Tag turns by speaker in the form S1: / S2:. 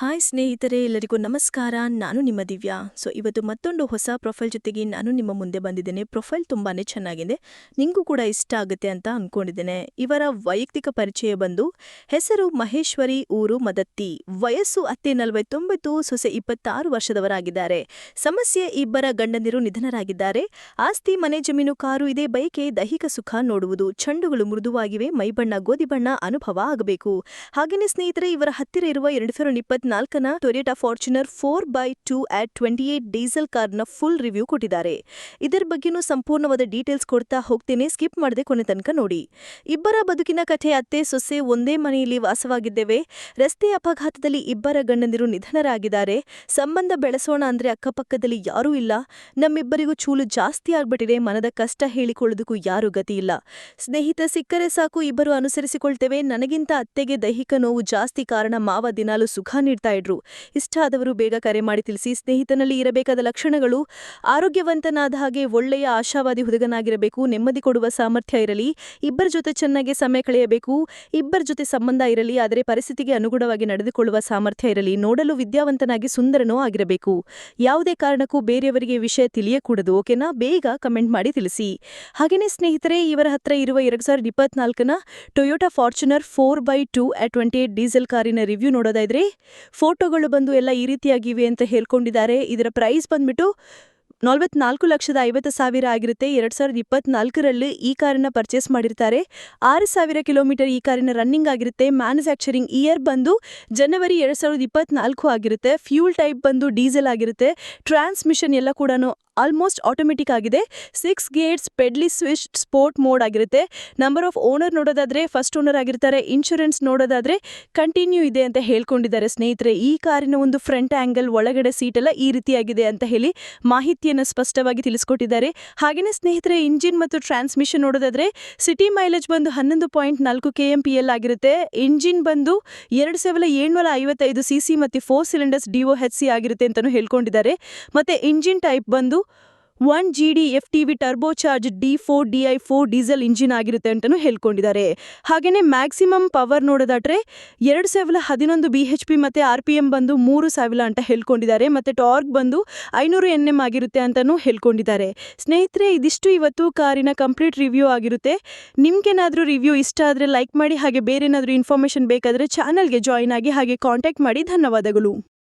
S1: Hi ಸ್ನೇಹಿತರೆ, ಎಲ್ಲರಿಗೂ ನಮಸ್ಕಾರ. ನಾನು ನಿಮ್ಮ ದಿವ್ಯಾ. ಸೊ ಇವತ್ತು ಮತ್ತೊಂದು ಹೊಸ ಪ್ರೊಫೈಲ್ ಜೊತೆಗೆ ನಾನು ನಿಮ್ಮ ಮುಂದೆ ಬಂದಿದ್ದೇನೆ. ಪ್ರೊಫೈಲ್ ತುಂಬಾನೇ ಚೆನ್ನಾಗಿದೆ. ನಿಮಗೂ ಕೂಡ ಇಷ್ಟ ಆಗುತ್ತೆ ಅಂತ ಅಂದ್ಕೊಂಡಿದ್ದೇನೆ ಇವರ ವೈಯಕ್ತಿಕ ಪರಿಚಯ ಬಂದು, ಹೆಸರು ಮಹೇಶ್ವರಿ, ಊರು ಮದತ್ತಿ. ವಯಸ್ಸು ಅತ್ತೆ ನಲವತ್ತೊಂಬತ್ತು, ಸೊಸೆ ಇಪ್ಪತ್ತಾರು ವರ್ಷದವರಾಗಿದ್ದಾರೆ. ಸಮಸ್ಯೆ ಇಬ್ಬರ ಗಂಡಂದಿರು ನಿಧನರಾಗಿದ್ದಾರೆ. ಆಸ್ತಿ, ಮನೆ, ಜಮೀನು, ಕಾರು ಇದೆ. ಬಯಕೆ, ದೈಹಿಕ ಸುಖ ನೋಡುವುದು. ಚಂಡುಗಳು ಮೃದುವಾಗಿವೆ. ಮೈಬಣ್ಣ, ಗೋಧಿ ಬಣ್ಣ ಅನುಭವ ಆಗಬೇಕು. ಹಾಗೆಯೇ ಸ್ನೇಹಿತರೆ, ಇವರ ಹತ್ತಿರ ಇರುವ ಎರಡು ಸಾವಿರದ ಇಪ್ಪತ್ನಾಲ್ಕನ Toyota Fortuner four by two at twenty eight diesel ಕಾರ್ನ ಫುಲ್ ರಿವ್ಯೂ ಕೊಟ್ಟಿದ್ದಾರೆ. ಇದರ ಬಗ್ಗೆನೂ ಸಂಪೂರ್ಣವಾದ ಡೀಟೇಲ್ಸ್ ಕೊಡ್ತಾ ಹೋಗ್ತೇನೆ. ಸ್ಕಿಪ್ ಮಾಡದೆ ಕೊನೆ ತನಕ ನೋಡಿ. ಇಬ್ಬರ ಬದುಕಿನ ಕಥೆ ಅತ್ತೆ ಸೊಸೆ ಒಂದೇ ಮನೆಯಲ್ಲಿ ವಾಸವಾಗಿದ್ದೇವೆ. ರಸ್ತೆ ಅಪಘಾತದಲ್ಲಿ ಇಬ್ಬರ ಗಂಡಂದಿರು ನಿಧನರಾಗಿದ್ದಾರೆ. ಸಂಬಂಧ ಬೆಳೆಸೋಣ ಅಂದ್ರೆ ಅಕ್ಕಪಕ್ಕದಲ್ಲಿ ಯಾರೂ ಇಲ್ಲ. ನಮ್ಮಿಬ್ಬರಿಗೂ ಚೂಲು ಜಾಸ್ತಿ ಆಗ್ಬಿಟ್ಟಿದೆ. ಮನದ ಕಷ್ಟ ಹೇಳಿಕೊಳ್ಳೋದಕ್ಕೂ ಯಾರೂ ಗತಿ ಇಲ್ಲ. ಸ್ನೇಹಿತ ಸಿಕ್ಕರೆ ಸಾಕು. ಇಬ್ಬರು ಅನುಸರಿಸಿಕೊಳ್ತೇವೆ. ನನಗಿಂತ ಅತ್ತೆಗೆ ದೈಹಿಕ ನೋವು ಜಾಸ್ತಿ ಕಾರಣ ಮಾವ ದಿನಾಲು ಸುಖ ನೀಡ್ತಾ ಇದ್ರು. ಇಷ್ಟ ಆದವರು ಬೇಗ ಕರೆ ಮಾಡಿ ತಿಳಿಸಿ, ಸ್ನೇಹಿತನಲ್ಲಿ ಇರಬೇಕಾದ ಲಕ್ಷಣಗಳು, ಆರೋಗ್ಯವಂತನಾದ ಹಾಗೆ ಒಳ್ಳೆಯ ಆಶಾವಾದಿ ಹುಡುಗನಾಗಿರಬೇಕು, ನೆಮ್ಮದಿ ಕೊಡುವ ಸಾಮರ್ಥ್ಯ ಇರಲಿ, ಇಬ್ಬರ ಜೊತೆ ಚೆನ್ನಾಗಿ ಸಮಯ ಕಳೆಯಬೇಕು, ಇಬ್ಬರ ಜೊತೆ ಸಂಬಂಧ ಇರಲಿ, ಆದರೆ ಪರಿಸ್ಥಿತಿಗೆ ಅನುಗುಣವಾಗಿ ನಡೆದುಕೊಳ್ಳುವ ಸಾಮರ್ಥ್ಯ ಇರಲಿ, ನೋಡಲು ವಿದ್ಯಾವಂತನಾಗಿ ಸುಂದರನೂ ಆಗಿರಬೇಕು. ಯಾವುದೇ ಕಾರಣಕ್ಕೂ ಬೇರೆಯವರಿಗೆ ವಿಷಯ ತಿಳಿಯಕೂಡದು, ಓಕೆನಾ? ಬೇಗ ಕಮೆಂಟ್ ಮಾಡಿ ತಿಳಿಸಿ. ಹಾಗೆಯೇ ಸ್ನೇಹಿತರೆ, ಇವರ ಹತ್ರ ಇರುವ ಎರಡು ಸಾವಿರದ ಇಪ್ಪತ್ನಾಲ್ಕನ Toyota Fortuner four by two at twenty diesel ಕಾರಿನ ರಿವ್ಯೂ ನೋಡೋದಾದ್ರೆ ಫೋಟೋಗಳು ಬಂದು ಎಲ್ಲ ಈ ರೀತಿಯಾಗಿವೆ ಅಂತ ಹೇಳ್ಕೊಂಡಿದ್ದಾರೆ. ಇದರ ಪ್ರೈಸ್ ಬಂದ್ಬಿಟ್ಟು ನಲವತ್ನಾಲ್ಕು ಲಕ್ಷದ ಐವತ್ತು ಸಾವಿರ ಆಗಿರುತ್ತೆ. ಎರಡು ಸಾವಿರದ ಇಪ್ಪತ್ನಾಲ್ಕರಲ್ಲಿ ಈ ಕಾರನ್ನ ಪರ್ಚೇಸ್ ಮಾಡಿರ್ತಾರೆ. ಆರು ಸಾವಿರ ಕಿಲೋಮೀಟರ್ ಈ ಕಾರಿನ ರನ್ನಿಂಗ್ ಆಗಿರುತ್ತೆ. ಮ್ಯಾನುಫ್ಯಾಕ್ಚರಿಂಗ್ ಇಯರ್ ಬಂದು ಜನವರಿ ಎರಡು ಸಾವಿರದ ಇಪ್ಪತ್ನಾಲ್ಕು ಆಗಿರುತ್ತೆ. ಫ್ಯೂಲ್ ಟೈಪ್ ಬಂದು ಡೀಸೆಲ್ ಆಗಿರುತ್ತೆ. ಟ್ರಾನ್ಸ್ಮಿಷನ್ ಎಲ್ಲ ಕೂಡ ಆಲ್ಮೋಸ್ಟ್ ಆಟೋಮೆಟಿಕ್ ಆಗಿದೆ. Six gates paddle switch sport mode ಆಗಿರುತ್ತೆ. ನಂಬರ್ ಆಫ್ ಓನರ್ ನೋಡೋದಾದ್ರೆ ಫಸ್ಟ್ ಓನರ್ ಆಗಿರ್ತಾರೆ ಇನ್ಶೂರೆನ್ಸ್ ನೋಡೋದಾದ್ರೆ ಕಂಟಿನ್ಯೂ ಇದೆ ಅಂತ ಹೇಳ್ಕೊಂಡಿದ್ದಾರೆ ಸ್ನೇಹಿತರೆ. ಈ ಕಾರಿನ ಒಂದು ಫ್ರಂಟ್ ಆಂಗಲ್ ಒಳಗಡೆ ಸೀಟ್ ಎಲ್ಲ ಈ ರೀತಿಯಾಗಿದೆ ಅಂತ ಹೇಳಿ ಮಾಹಿತಿಯನ್ನು ಸ್ಪಷ್ಟವಾಗಿ ತಿಳಿಸ್ಕೊಟ್ಟಿದ್ದಾರೆ. ಹಾಗೆಯೇ ಸ್ನೇಹಿತರೆ ಇಂಜಿನ್ ಮತ್ತು ಟ್ರಾನ್ಸ್ಮಿಷನ್ ನೋಡೋದಾದ್ರೆ ಸಿಟಿ ಮೈಲೇಜ್ ಬಂದು ಹನ್ನೊಂದು ಪಾಯಿಂಟ್ ನಾಲ್ಕು ಕೆ ಎಂ ಪಿ ಎಲ್ ಆಗಿರುತ್ತೆ. ಇಂಜಿನ್ ಬಂದು ಎರಡು ಸಾವಿರದ ಏಳ್ನೂರ ಐವತ್ತೈದು ಸಿ ಸಿ ಮತ್ತು four cylinders D O H C ಆಗಿರುತ್ತೆ ಅಂತಲೂ ಹೇಳ್ಕೊಂಡಿದ್ದಾರೆ. ಮತ್ತೆ ಇಂಜಿನ್ ಟೈಪ್ ಬಂದು one G D F T V turbo charge D four D I four diesel engine ಆಗಿರುತ್ತೆ ಅಂತಲೂ ಹೇಳ್ಕೊಂಡಿದ್ದಾರೆ. ಹಾಗೆಯೇ ಮ್ಯಾಕ್ಸಿಮಮ್ ಪವರ್ ನೋಡೋದಾದ್ರೆ ಎರಡು ಸಾವಿರ ಹದಿನೊಂದು ಬಿ ಎಚ್ ಪಿ ಮತ್ತು ಆರ್ ಪಿ ಎಂ ಬಂದು ಮೂರು ಸಾವಿರ ಅಂತ ಹೇಳ್ಕೊಂಡಿದ್ದಾರೆ ಮತ್ತು ಟಾರ್ಕ್ ಬಂದು ಐನೂರು ಎನ್ ಎಂ ಆಗಿರುತ್ತೆ ಅಂತಲೂ ಹೇಳ್ಕೊಂಡಿದ್ದಾರೆ. ಸ್ನೇಹಿತರೆ, ಇದಿಷ್ಟು ಇವತ್ತು ಕಾರಿನ ಕಂಪ್ಲೀಟ್ ರಿವ್ಯೂ ಆಗಿರುತ್ತೆ. ನಿಮ್ಗೇನಾದರೂ ರಿವ್ಯೂ ಇಷ್ಟ ಆದರೆ ಲೈಕ್ ಮಾಡಿ ಹಾಗೆ ಬೇರೆ ಏನಾದರೂ ಇನ್ಫಾರ್ಮೇಷನ್ ಬೇಕಾದರೆ ಚಾನಲ್ಗೆ ಜಾಯಿನ್ ಆಗಿ ಹಾಗೆ ಕಾಂಟ್ಯಾಕ್ಟ್ ಮಾಡಿ. ಧನ್ಯವಾದಗಳು.